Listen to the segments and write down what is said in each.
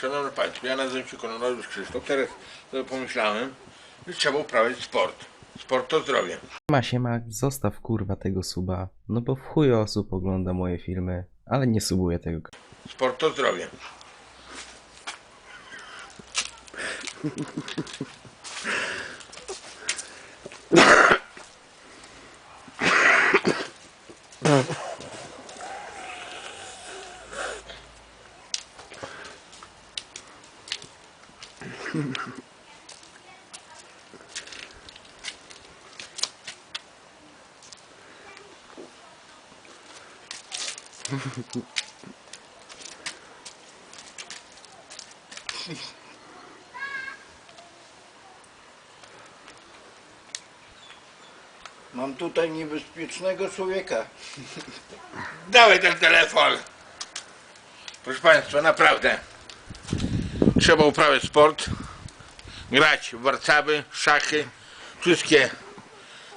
Szanowny Państwo, ja nazywam się Kononowicz Krzysztof. Teraz sobie pomyślałem, że trzeba uprawiać sport. Sport to zdrowie. Ma się Max, zostaw kurwa tego suba, no bo w chuj osób ogląda moje filmy, ale nie subuje tego Sport to zdrowie. Mam tutaj niebezpiecznego człowieka. Dawaj ten telefon. Proszę Państwa, naprawdę. Trzeba uprawiać sport, grać w warcaby, szachy, wszystkie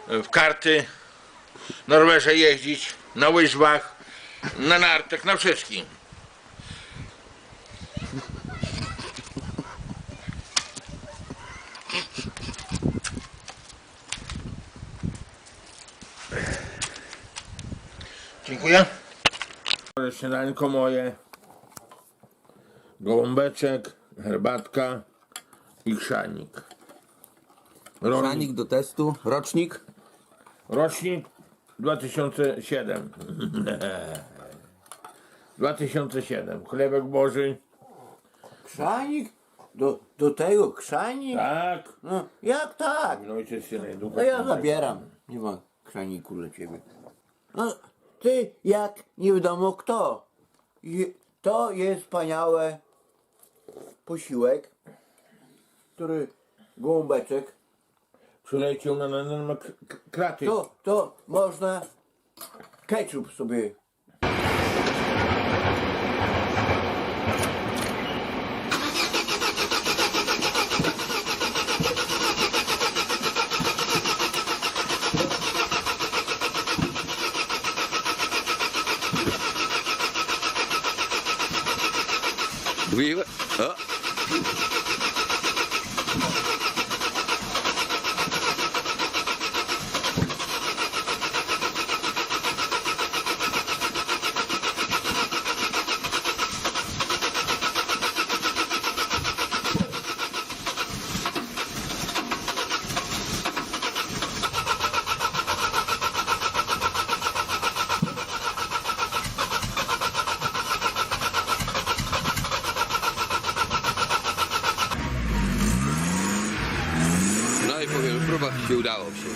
e, w karty, na rowerze jeździć, na łyżwach, na nartach, na wszystkim. Dziękuję. Śniadanko moje, gołąbeczek, herbatka i krzanik. Rocznik, Kranik do testu, rocznik. rocznik 2007. 2007. Chlebek Boży. Krzanik? Do, do tego krzanik? Tak. No, jak tak? Ojciec się. No ja zabieram. Nie ma krzaniku dla ciebie. No, ty jak nie wiadomo kto. I to jest wspaniały posiłek, który gołąbeczek, Przyleciał na, na, na, na k- k- kraty. to, to można ketchup sobie Mówiły? Uh. Się udało się.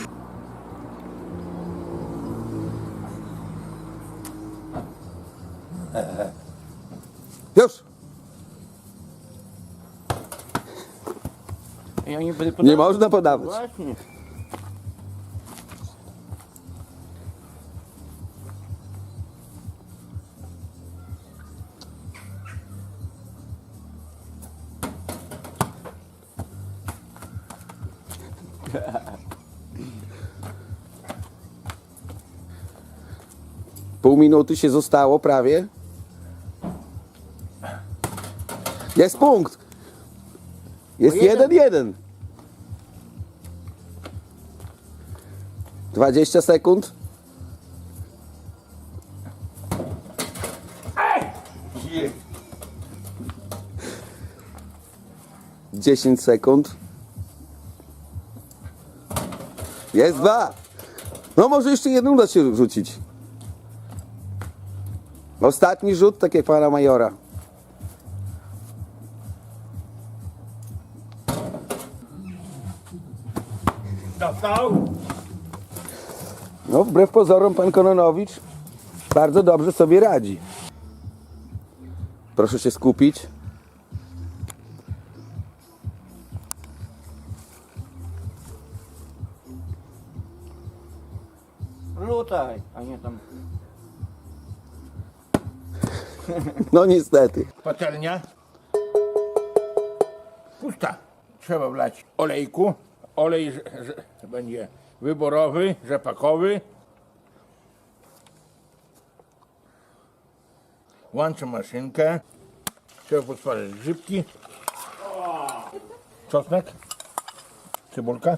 Już! Ja nie będę Nie można podawać. Właśnie. Pół minuty się zostało prawie. Jest punkt. Jest O jeden. jeden, jeden. 20 sekund. Dziesięć sekund. Jest dwa. No może jeszcze jedną uda się rzucić. Ostatni rzut, tak jak pana majora. Dostał. No, wbrew pozorom, pan Kononowicz bardzo dobrze sobie radzi. Proszę się skupić. Rzucaj, a nie tam. No niestety. Patelnia. Pusta. Trzeba wlać olejku. Olej że, że będzie wyborowy, rzepakowy. Łączę maszynkę. Trzeba posmażyć grzybki. Czosnek. Cebulka.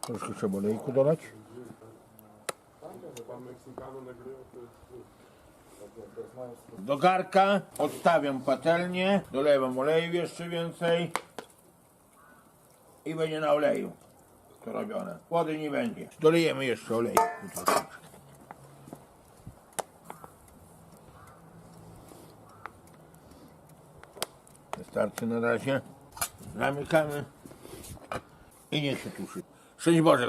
Troszkę trzeba olejku dodać. Do garka odstawiam patelnię, dolewam oleju jeszcze więcej i będzie na oleju to robione. Wody nie będzie. Dolejemy jeszcze oleju. Wystarczy na razie. Zamykamy i niech się tuszy. Szczęść Boże.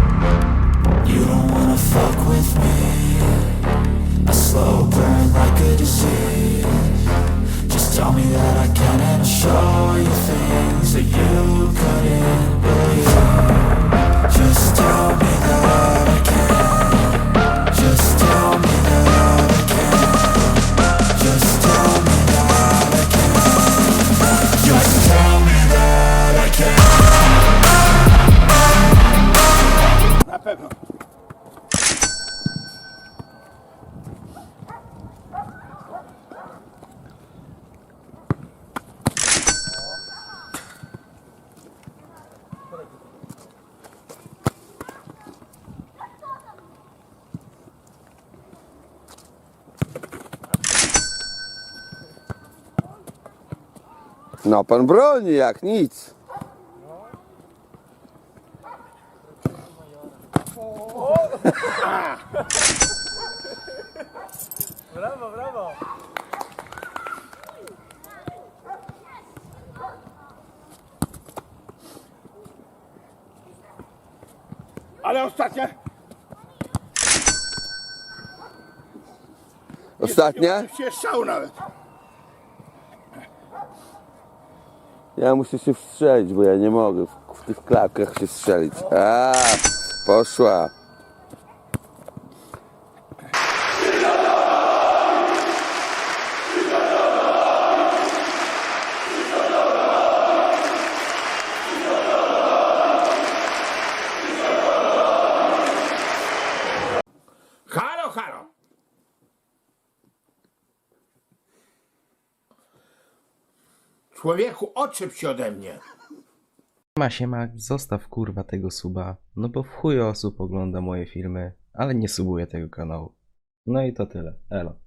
You don't No pan broni jak nic. Ale ostatnia. Ostatnia? Się strzał nawet. Ja muszę się wstrzelić, bo ja nie mogę w, w tych klapkach się strzelić. A, poszła. Człowieku, oczep się ode mnie. Ma się ma, zostaw kurwa tego suba, no bo w chuj osób ogląda moje filmy, ale nie subuje tego kanału. No i to tyle, elo.